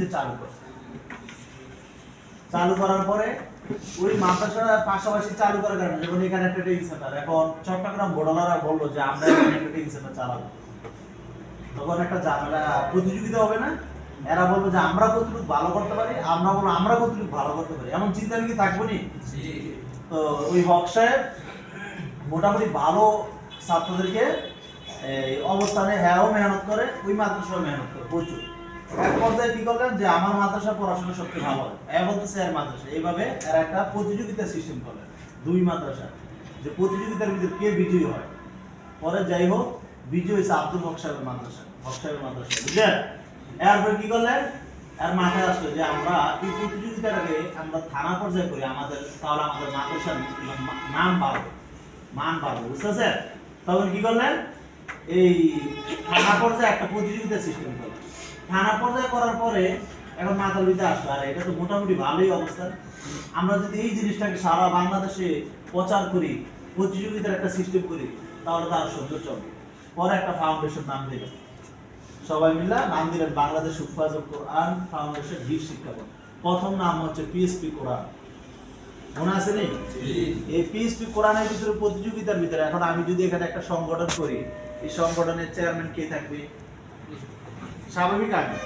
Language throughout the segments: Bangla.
নিজে চালু করছে চালু করার পরে ওই মাদ্রাসার পাশাপাশি চালু করার কারণে যেমন এখানে একটা ট্রেনিং সেন্টার এখন চট্টগ্রাম বোর্ডালারা বলল যে আমরা এখানে একটা ট্রেনিং সেন্টার চালাবো। তখন একটা ঝামেলা প্রতিযোগিতা হবে না? এরা বলব যে আমরা কতটুকু ভালো করতে পারি? আমরা বলব আমরা কতটুকু ভালো করতে পারি? এমন চিন্তা কি থাকব নি? তো ওই হক সাহেব মোটামুটি ভালো ছাত্রদেরকে অবস্থানে হ্যাঁও মেহনত করে ওই মাদ্রাসাও মেহনত করে। প্রচুর। এক পর্যায়ে কি করলেন যে আমার মাদ্রাসা পড়াশোনা ভালো হয়? এ মাদ্রাসা। এইভাবে এরা একটা প্রতিযোগিতা সিস্টেম করলেন দুই মাদ্রাসা। যে প্রতিযোগিতার ভিতরে কে বিজয়ী হয়? পরে যাই হোক হয়েছে আব্দুল হক সাহেবের মাদ্রাসা। হক সাহেবের মাদ্রাসা, বুঝলেন? এরপর কি করলেন? আর মাথায় আসলো যে আমরা এই প্রতিযোগিতাটাকে আমরা থানা পর্যায়ে করি আমাদের, তাহলে আমাদের মাদ্রাসার নাম বাড়বে। মান বাড়বে বুঝতেছে তখন কি করলেন? এই থানা পর্যায়ে একটা প্রতিযোগিতা সিস্টেম করলেন। থানা পর্যায়ে করার পরে এখন ভিতরে আসলো। আর এটা তো মোটামুটি ভালোই অবস্থা। আমরা যদি এই জিনিসটাকে সারা বাংলাদেশে প্রচার করি প্রতিযোগিতার একটা সিস্টেম করি তাহলে তো আর সুন্দর চলবে পরে একটা ফাউন্ডেশন নাম দিলেন সবাই মিলে নাম দিলেন বাংলাদেশ উফাজ কোরআন ফাউন্ডেশন হিফ শিক্ষা বোর্ড। প্রথম নাম হচ্ছে পিএসপি কোরআন। মনে আছে নি? এই পিএসপি কোরআনের ভিতরে প্রতিযোগিতার ভিতরে এখন আমি যদি এখানে একটা সংগঠন করি এই সংগঠনের চেয়ারম্যান কে থাকবে? স্বাভাবিক আমি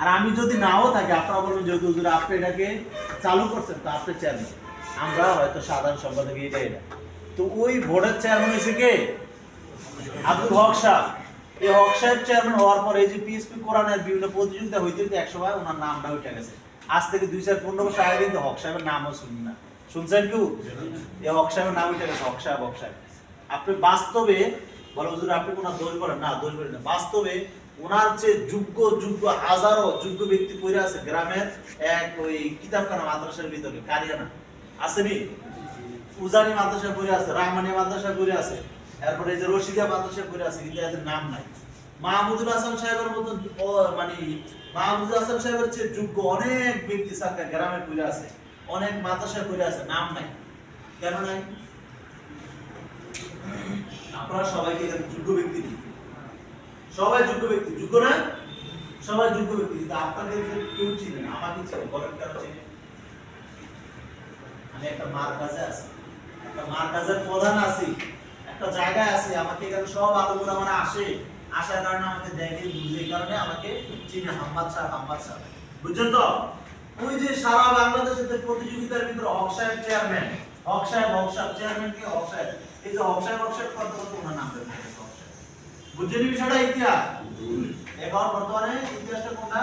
আর আমি যদি নাও থাকি, আপনারা বলবেন যে হুজুর আপনি এটাকে চালু করছেন, তো আপনি চেয়ারম্যান আমরা হয়তো সাধারণ সম্পাদক এটা এটা তো ওই ভোটের চেয়ারম্যান হয়েছে কে? আব্দুল হক সাহেব এই হক সাহেব চেয়ারম্যান হওয়ার পর এই যে পিএসপি কোরআনের বিভিন্ন প্রতিযোগিতা হইতে হইতে একশো বার ওনার নামটা উঠে গেছে। আজ থেকে দুই চার পনেরো বছর আগে কিন্তু হক সাহেবের নামও শুনি না। শুনছেন কেউ? এই হক সাহেবের নাম উঠে গেছে, হক সাহেব হক সাহেব। আপনি বাস্তবে, বলো, হুজুর, আপনি কোনো দোষ করেন? না দোষ করেন না। বাস্তবে ওনার যে যোগ্য যোগ্য হাজারো যোগ্য ব্যক্তি পড়ে আছে গ্রামের এক ওই কিতাবখানা মাদ্রাসার ভিতরে, কারিয়ানা। আসেনি উজানি মাদ্রাসা পড়ে আছে, রাহমানিয়া মাদ্রাসা পড়ে আছে, এরপরে এই যে রশিদিয়া মাদ্রাসা পড়ে আছে, কিন্তু এদের নাম নাই। মাহমুদুল হাসান সাহেবের মতন মানে মাহমুদুল হাসান সাহেবের চেয়ে যোগ্য অনেক ব্যক্তি সাকা গ্রামে পড়ে আছে, অনেক মাদ্রাসা পড়ে আছে, নাম নাই। কেন নাই? আপনারা সবাইকে যোগ্য ব্যক্তি নেই। সবাই যোগ্য ব্যক্তি, যোগ্য না? সবাই যোগ্য ব্যক্তি, কিন্তু আপনাদের কেউ চিনে না, আমাকে চিনে, বলেন কেন চিনে আমি একটা মার কাছে আছি, একটা মার কাজের প্রধান আছি, একটা জায়গায় আছি, আমাকে এখানে সব আলমরা মানে আসে, আসার কারণে আমাকে দেখে, বুঝে কারণে আমাকে চিনে হাম্মাদ সাহেব হাম্মাদ সাহেব। বুঝছেন তো? ওই যে সারা বাংলাদেশের প্রতিযোগিতার ভিতরে হক সাহেব চেয়ারম্যান হক সাহেব হক সাহেব চেয়ারম্যান কি হক সাহেব? এই যে হক সাহেব হক সাহেব কত কত ওনার নাম বুঝছেন বিষয়টা, ইতিহাস? এখন বর্তমানে ইতিহাসটা কোনটা?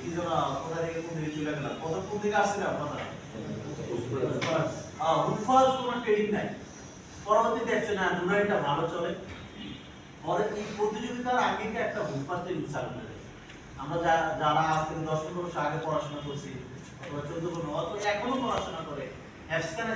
কি যেন, কোথা থেকে কোন দিকে চলে গেলাম? প্রথম কোন দিকে আসছিল আপনারা? কোনো নাই। পরবর্তী দেখছে না নুরাইটা ভালো চলে। পরে এই প্রতিযোগিতার আগে একটা চালু আমরা যারা আজ থেকে দশ পনেরো আগে পড়াশোনা করছি, অথবা চোদ্দ পনেরো, অথবা এখনও পড়াশোনা করে হ্যাপসখানে